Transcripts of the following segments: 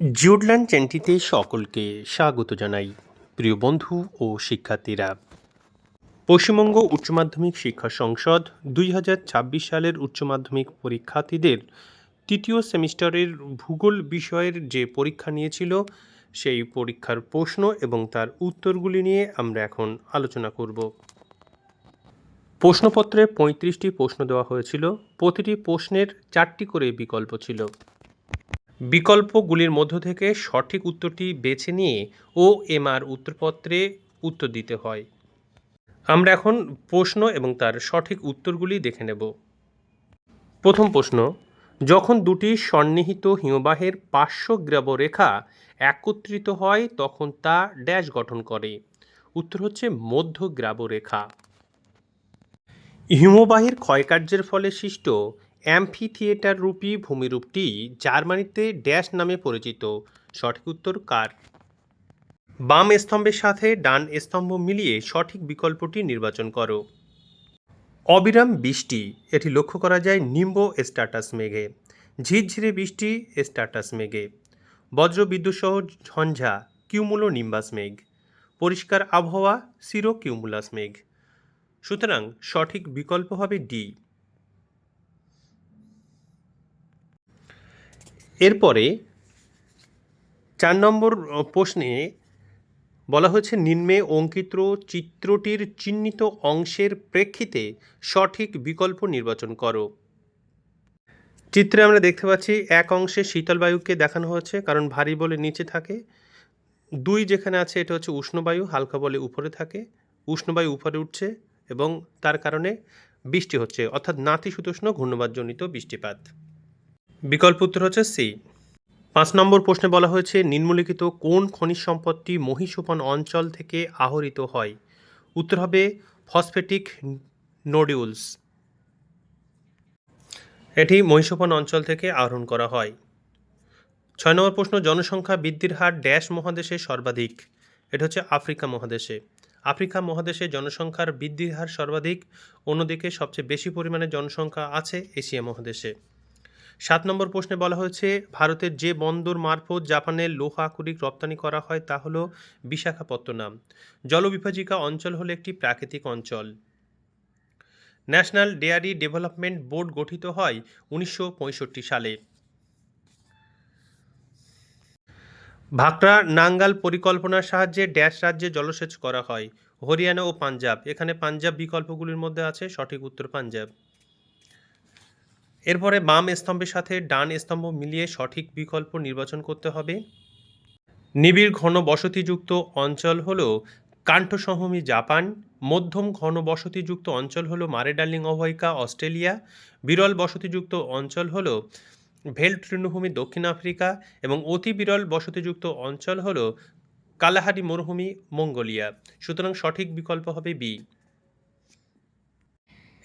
জিওডল্যান্ড চ্যানেলটিতে সকলকে স্বাগত জানাই, প্রিয় বন্ধু ও শিক্ষার্থীরা। পশ্চিমবঙ্গ উচ্চ মাধ্যমিক শিক্ষা সংসদ দুই হাজার ছাব্বিশ সালের উচ্চ মাধ্যমিক পরীক্ষার্থীদের তৃতীয় সেমিস্টারের ভূগোল বিষয়ের যে পরীক্ষা নিয়েছিল, সেই পরীক্ষার প্রশ্ন এবং তার উত্তরগুলি নিয়ে আমরা এখন আলোচনা করব। প্রশ্নপত্রে পঁয়ত্রিশটি প্রশ্ন দেওয়া হয়েছিল, প্রতিটি প্রশ্নের চারটি করে বিকল্প ছিল। বিকল্পগুলির মধ্য থেকে সঠিক উত্তরটি বেছে নিয়ে ও এমআর উত্তরপত্রে উত্তর দিতে হয়। আমরা এখন প্রশ্ন এবং তার সঠিক উত্তরগুলি দেখে নেব। প্রথম প্রশ্ন, যখন দুটি সন্নিহিত হিমবাহের পার্শ্বগ্রাব রেখা একত্রিত হয়, তখন তা ড্যাশ গঠন করে। উত্তর হচ্ছে মধ্যগ্রাব রেখা। হিমবাহের ক্ষয়কার্যের ফলে সৃষ্ট অ্যাম্ফি থিয়েটার রূপী ভূমিরূপটি জার্মানিতে ড্যাশ নামে পরিচিত। সঠিক উত্তর কার? বাম স্তম্ভের সাথে ডান স্তম্ভ মিলিয়ে সঠিক বিকল্পটি নির্বাচন করো। অবিরাম বৃষ্টি, এটি লক্ষ্য করা যায় নিম্ব স্ট্যাটাস মেঘে। ঝিরঝিরে বৃষ্টি স্ট্যাটাস মেঘে। বজ্র বিদ্যুৎ সহ ঝঞ্ঝা, কিউমুলো নিম্বাস মেঘ। পরিষ্কার আবহাওয়া সিরো কিউমুলাস মেঘ। সুতরাং সঠিক বিকল্প হবে ডি। এরপরে চার নম্বর প্রশ্নে বলা হয়েছে, নিম্নে অঙ্কিত চিত্রটির চিহ্নিত অংশের প্রেক্ষিতে সঠিক বিকল্প নির্বাচন করো। চিত্রে আমরা দেখতে পাচ্ছি, এক অংশে শীতল বায়ুকে দেখানো হয়েছে, কারণ ভারী বলে নিচে থাকে। দুই যেখানে আছে, এটা হচ্ছে উষ্ণবায়ু হালকা বলে উপরে থাকে। উষ্ণবায়ু উপরে উঠছে এবং তার কারণে বৃষ্টি হচ্ছে, অর্থাৎ নাতিশীতোষ্ণ ঘূর্ণবাদজনিত বৃষ্টিপাত। বিকল্প উত্তর হচ্ছে সি। পাঁচ নম্বর প্রশ্নে বলা হয়েছে, নিম্নলিখিত কোন খনিজ সম্পদটি মহিষোপন অঞ্চল থেকে আহরিত হয়? উত্তর হবে ফসফেটিক নোডিউলস। এটি মহিষোপন অঞ্চল থেকে আহরণ করা হয়। ছয় নম্বর প্রশ্ন, জনসংখ্যা বৃদ্ধির হার ড্যাশ মহাদেশে সর্বাধিক। এটা হচ্ছে আফ্রিকা মহাদেশে। আফ্রিকা মহাদেশে জনসংখ্যার বৃদ্ধির হার সর্বাধিক। অন্যদিকে সবচেয়ে বেশি পরিমাণে জনসংখ্যা আছে এশিয়া মহাদেশে। সাত নম্বর প্রশ্নে বলা হয়েছে, ভারতের যে বন্দর মারফত জাপানের লোহা আকরিক রপ্তানি করা হয় তা হলো বিশাখাপত্তনম। জলবিভাজিকা অঞ্চল হলো একটি প্রাকৃতিক অঞ্চল। ন্যাশনাল ডেয়ারি ডেভেলপমেন্ট বোর্ড গঠিত হয় উনিশশো পঁয়ষট্টি সালে। ভাকরা নাঙ্গাল পরিকল্পনার সাহায্যে ড্যাশ রাজ্যে জলসেচ করা হয়। হরিয়ানা ও পাঞ্জাব, এখানে পাঞ্জাব বিকল্পগুলির মধ্যে আছে সঠিক উত্তর পাঞ্জাব। এরপরে বাম স্তম্ভের সাথে ডান স্তম্ভ মিলিয়ে সঠিক বিকল্প নির্বাচন করতে হবে। নিবিড় ঘন বসতিযুক্ত অঞ্চল হল কাণ্ঠসহমী জাপান, মধ্যম ঘন বসতিযুক্ত অঞ্চল হল মারেডার্লিং অবহিকা অস্ট্রেলিয়া, বিরল বসতিযুক্ত অঞ্চল হল ভেল তৃণভূমি দক্ষিণ আফ্রিকা এবং অতি বিরল বসতিযুক্ত অঞ্চল হল কালাহারি মরুভূমি, মঙ্গোলিয়া। সুতরাং সঠিক বিকল্প হবে বি।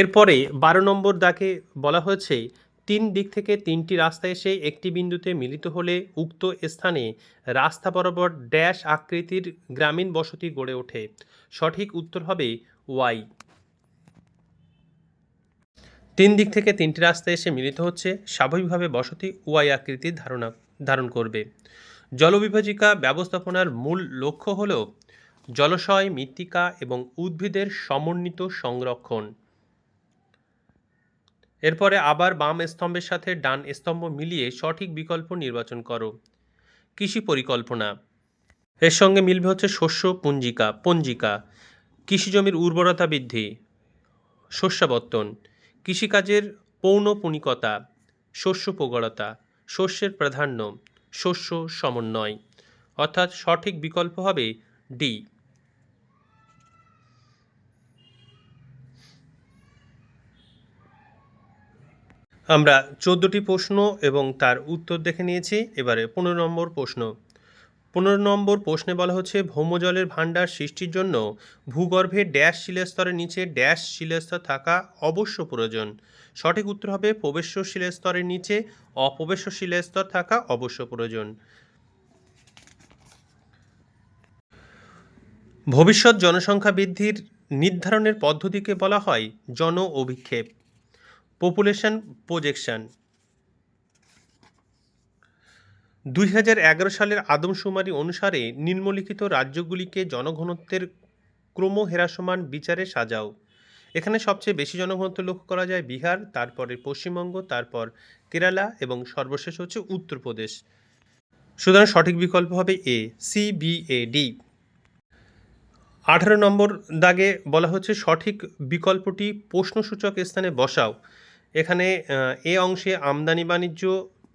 এরপরে বারো নম্বর দাগে বলা হয়েছে, তিন দিক থেকে তিনটি রাস্তা এসে একটি বিন্দুতে মিলিত হলে উক্ত স্থানে রাস্তা বরাবর ড্যাশ আকৃতির গ্রামীণ বসতি গড়ে ওঠে। সঠিক উত্তর হবে ওয়াই। তিন দিক থেকে তিনটি রাস্তা এসে মিলিত হচ্ছে, স্বাভাবিকভাবে বসতি ওয়াই আকৃতির ধারণা, ধারণ করবে। জলবিভাজিকা ব্যবস্থাপনার মূল লক্ষ্য হল জলাশয়, মৃত্তিকা এবং উদ্ভিদের সমন্বিত সংরক্ষণ। এরপরে আবার বাম স্তম্ভের সাথে ডান স্তম্ভ মিলিয়ে সঠিক বিকল্প নির্বাচন করো। কৃষি পরিকল্পনা। এর সঙ্গে মিলবে হচ্ছে শস্য পুঞ্জিকা, পঞ্জিকা। কৃষি জমির উর্বরতা বৃদ্ধি। শস্যাবর্তন কৃষিকাজের পৌনপুনিকতা শস্য প্রগড়তা শস্যের প্রাধান্য। শস্য সমন্বয়। অর্থাৎ সঠিক বিকল্প হবে ডি। আমরা চোদ্দোটি প্রশ্ন এবং তার উত্তর দেখে নিয়েছি। এবারে পনেরো নম্বর প্রশ্ন। পনেরো নম্বর প্রশ্নে বলা হচ্ছে, ভৌমজলের ভাণ্ডার সৃষ্টির জন্য ভূগর্ভে ড্যাশ শিলাস্তরের নিচে ড্যাশ শিলাস্তর থাকা অবশ্য প্রয়োজন। সঠিক উত্তর হবে, প্রবেশ্য শিলাস্তরের নিচে অপ্রবেশ্য শিলাস্তর থাকা অবশ্য প্রয়োজন। ভবিষ্যৎ জনসংখ্যা বৃদ্ধির নির্ধারণের পদ্ধতিকে বলা হয় জন অভিক্ষেপ পপুলেশন প্রজেকশন দুই হাজার এগারো সালের আদমশুমারি অনুসারে নিম্নলিখিত রাজ্যগুলিকে জনঘনত্বের ক্রম হ্রাসমান বিচারে সাজাও। এখানে সবচেয়ে বেশি জনঘনত্ব লক্ষ্য করা যায় বিহার, তারপরে পশ্চিমবঙ্গ, তারপর কেরালা এবং সর্বশেষ হচ্ছে উত্তরপ্রদেশ। সুতরাং সঠিক বিকল্প হবে A C B A D আঠারো নম্বর দাগে বলা হচ্ছে সঠিক বিকল্পটি প্রশ্নসূচক স্থানে বসাও। এখানে এ অংশে আমদানি বাণিজ্য,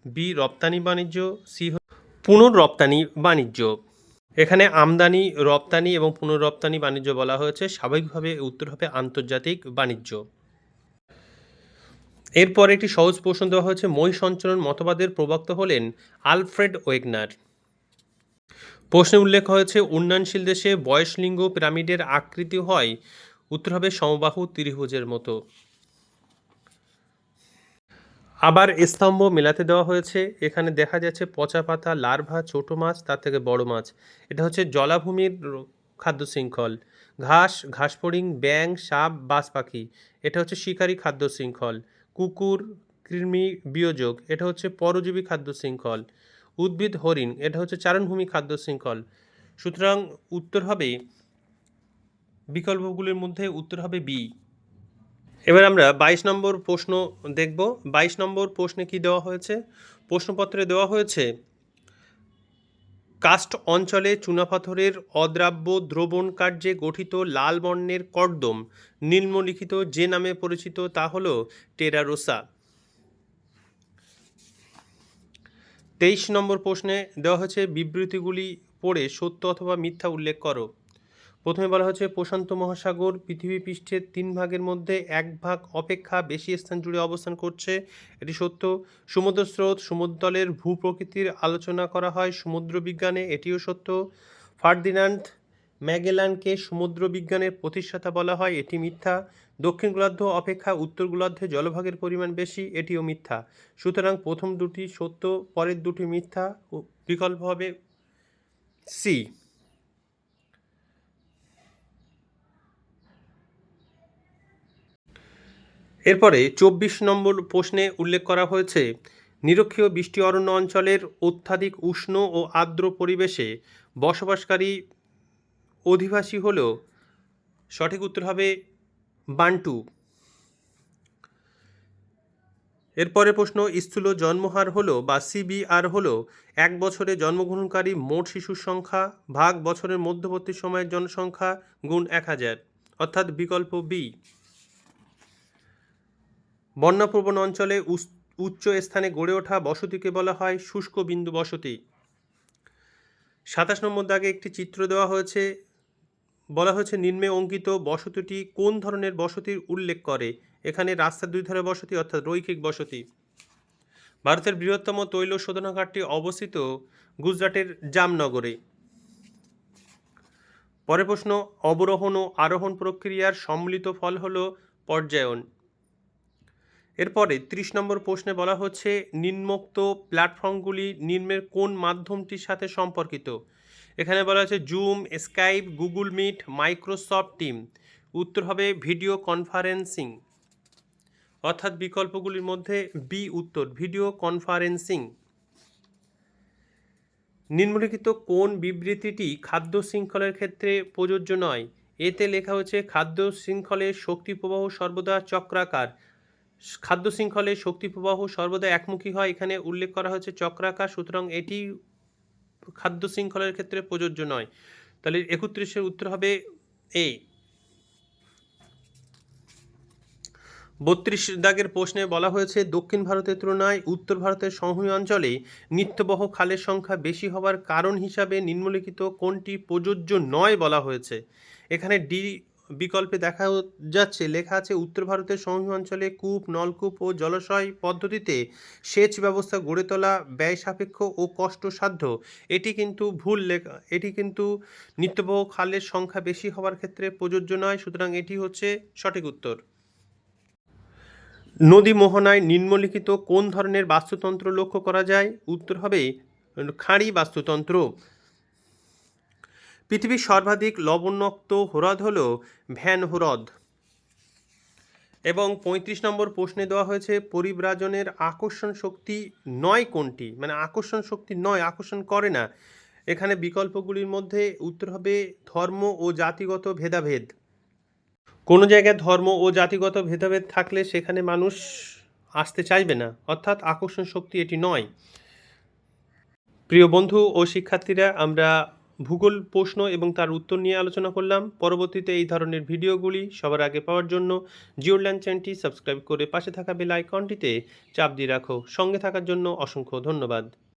বি রপ্তানি বাণিজ্য, সি পুনর্রপ্তানি বাণিজ্য। এখানে আমদানি, রপ্তানি এবং পুনর্রপ্তানি বাণিজ্য বলা হয়েছে। স্বাভাবিকভাবে উত্তর হবে আন্তর্জাতিক বাণিজ্য। এরপর একটি সহজ প্রশ্ন দেওয়া হয়েছে, মই সঞ্চালন মতবাদের প্রবক্তা হলেন আলফ্রেড ওয়েগনার। প্রশ্নে উল্লেখ হয়েছে, উন্নয়নশীল দেশে বয়সলিঙ্গ পিরামিডের আকৃতি হয় উত্তর হবে সমবাহু ত্রিভুজের মতো। আবার স্তম্ভ মেলাতে দেওয়া হয়েছে। এখানে দেখা যাচ্ছে পচা পাতা, লার্ভা, ছোট মাছ, তার থেকে বড় মাছ। এটা হচ্ছে জলাভূমির খাদ্য শৃঙ্খল। ঘাস ঘাস ফড়িং ব্যাং, সাপ বাজ পাখি এটা হচ্ছে শিকারী খাদ্য শৃঙ্খল। কুকুর, কৃমি, বিয়োজক। এটা হচ্ছে পরজীবী খাদ্য শৃঙ্খল। উদ্ভিদ, হরিণ। এটা হচ্ছে চারণভূমি খাদ্য শৃঙ্খল। সুতরাং উত্তর হবে বিকল্পগুলির মধ্যে উত্তর হবে বি। এবার আমরা বাইশ নম্বর প্রশ্ন দেখব। বাইশ নম্বর প্রশ্নে কি দেওয়া হয়েছে? প্রশ্নপত্রে দেওয়া হয়েছে কাস্ট অঞ্চলে চুনাপাথরের অদ্রাব্য দ্রবণ কার্যে গঠিত লাল বর্ণের কর্দম নিম্নলিখিত যে নামে পরিচিত তা হল টেরারোসা। তেইশ নম্বর প্রশ্নে দেওয়া হয়েছে, বিবৃতিগুলি পড়ে সত্য অথবা মিথ্যা উল্লেখ করো। প্রথমে বলা হচ্ছে প্রশান্ত মহাসাগর পৃথিবী পৃষ্ঠের তিন ভাগের মধ্যে এক ভাগ অপেক্ষা বেশি স্থান জুড়ে অবস্থান করছে। এটি সত্য। সমুদ্র স্রোত, সমুদ্রতলের ভূপ্রকৃতির আলোচনা করা হয় সমুদ্র বিজ্ঞানে এটিও সত্য। ফার্দিনান্ড ম্যাগেলানকে সমুদ্র বিজ্ঞানের প্রতিষ্ঠাতা বলা হয়, এটি মিথ্যা। দক্ষিণ গোলার্ধ অপেক্ষা উত্তর গোলার্ধে জলভাগের পরিমাণ বেশি, এটিও মিথ্যা। সুতরাং প্রথম দুটি সত্য, পরের দুটি মিথ্যা। বিকল্প হবে সি। এরপরে চব্বিশ নম্বর প্রশ্নে উল্লেখ করা হয়েছে, নিরক্ষীয় বৃষ্টি অরণ্য অঞ্চলের অত্যাধিক উষ্ণ ও আর্দ্র পরিবেশে বসবাসকারী অধিবাসী হল, সঠিক উত্তর হবে বান্টু। এরপরে প্রশ্ন, স্থূল জন্মহার হলো বা সিবিআর হলো এক বছরে জন্মগ্রহণকারী মোট শিশুর সংখ্যা ভাগ বছরের মধ্যবর্তী সময়ের জনসংখ্যা গুণ এক হাজার, অর্থাৎ বিকল্প বি। বন্যাপ্রবণ অঞ্চলে উচ্চ স্থানে গড়ে ওঠা বসতিকে বলা হয় শুষ্ক বিন্দু বসতি। সাতাশ নম্বর দাগে একটি চিত্র দেওয়া হয়েছে। বলা হয়েছে, নিম্নে অঙ্কিত বসতিটি কোন ধরনের বসতির উল্লেখ করে? এখানে রাস্তার দুই ধারে বসতি, অর্থাৎ রৈখিক বসতি। ভারতের বৃহত্তম তৈল শোধনাগারটি অবস্থিত গুজরাটের জামনগরে। পরে প্রশ্ন, অবরোহণ ও আরোহণ প্রক্রিয়ার সম্মিলিত ফল হল পর্যায়ন। এরপরে ত্রিশ নম্বর প্রশ্নে বলা হচ্ছে, নিম্নোক্ত প্ল্যাটফর্মগুলি নিম্নের কোন মাধ্যমটির সাথে সম্পর্কিত? এখানে বলা হচ্ছে, Zoom, Skype, Google Meet, Microsoft Team. উত্তর হবে, ভিডিও কনফারেন্সিং। অর্থাৎ বিকল্পগুলির মধ্যে বি উত্তর, ভিডিও কনফারেন্সিং। নিম্নলিখিত কোন বিবৃতিটি খাদ্য শৃঙ্খলের ক্ষেত্রে প্রযোজ্য নয়? এতে লেখা হচ্ছে, খাদ্য শৃঙ্খলের শক্তি প্রবাহ সর্বদা চক্রাকার। খাদ্য শৃঙ্খলে শক্তি প্রবাহ সর্বদা একমুখী হয়। এখানে উল্লেখ করা হয়েছে চক্রাকার, সুতরাং এটি খাদ্য শৃঙ্খলের ক্ষেত্রে প্রযোজ্য নয়। তাহলে একত্রিশের উত্তর হবে এ। বত্রিশ দাগের প্রশ্নে বলা হয়েছে, দক্ষিণ ভারতের তুলনায় উত্তর ভারতের সমভূমি অঞ্চলে নিত্যবহ খালের সংখ্যা বেশি হওয়ার কারণ হিসাবে নিম্নলিখিত কোনটি প্রযোজ্য নয় বলা হয়েছে। এখানে ডি বিকল্পে দেখা যাচ্ছে, লেখা আছে, উত্তর ভারতের সমভূমি অঞ্চলে কূপ, নলকূপ ও জলাশয় পদ্ধতিতে সেচ ব্যবস্থা গড়ে তোলা ব্যয় সাপেক্ষ ও কষ্টসাধ্য। এটি কিন্তু ভুল লেখা, এটি কিন্তু নিত্যবহ খালের সংখ্যা বেশি হওয়ার ক্ষেত্রে প্রযোজ্য নয়, সুতরাং এটি হচ্ছে সঠিক উত্তর। নদী মোহনায় নিম্নলিখিত কোন ধরনের বাস্তুতন্ত্র লক্ষ্য করা যায়? উত্তর হবে, খাঁড়ি বাস্তুতন্ত্র। পৃথিবীর সর্বাধিক লবণাক্ত হ্রদ হল ভ্যান হ্রদ। এবং পঁয়ত্রিশ নম্বর প্রশ্নে দেওয়া হয়েছে, পরিব্রাজনের আকর্ষণ শক্তি নয় কোনটি? মানে আকর্ষণ শক্তি নয়, আকর্ষণ করে না। এখানে বিকল্পগুলির মধ্যে উত্তর হবে, ধর্ম ও জাতিগত ভেদাভেদ। কোনো জায়গায় ধর্ম ও জাতিগত ভেদাভেদ থাকলে সেখানে মানুষ আসতে চাইবে না, অর্থাৎ আকর্ষণ শক্তি এটি নয়। প্রিয় বন্ধু ও শিক্ষার্থীরা, আমরা ভূগোল প্রশ্ন এবং তার উত্তর নিয়ে আলোচনা করলাম। পরবর্তীতে এই ধরনের ভিডিওগুলি সবার আগে পাওয়ার জন্য জিওল্যান্ড চ্যানেলটি সাবস্ক্রাইব করে পাশে থাকা বেল আইকনটিতে চাপ দিয়ে রাখো। সঙ্গে থাকার জন্য অসংখ্য ধন্যবাদ।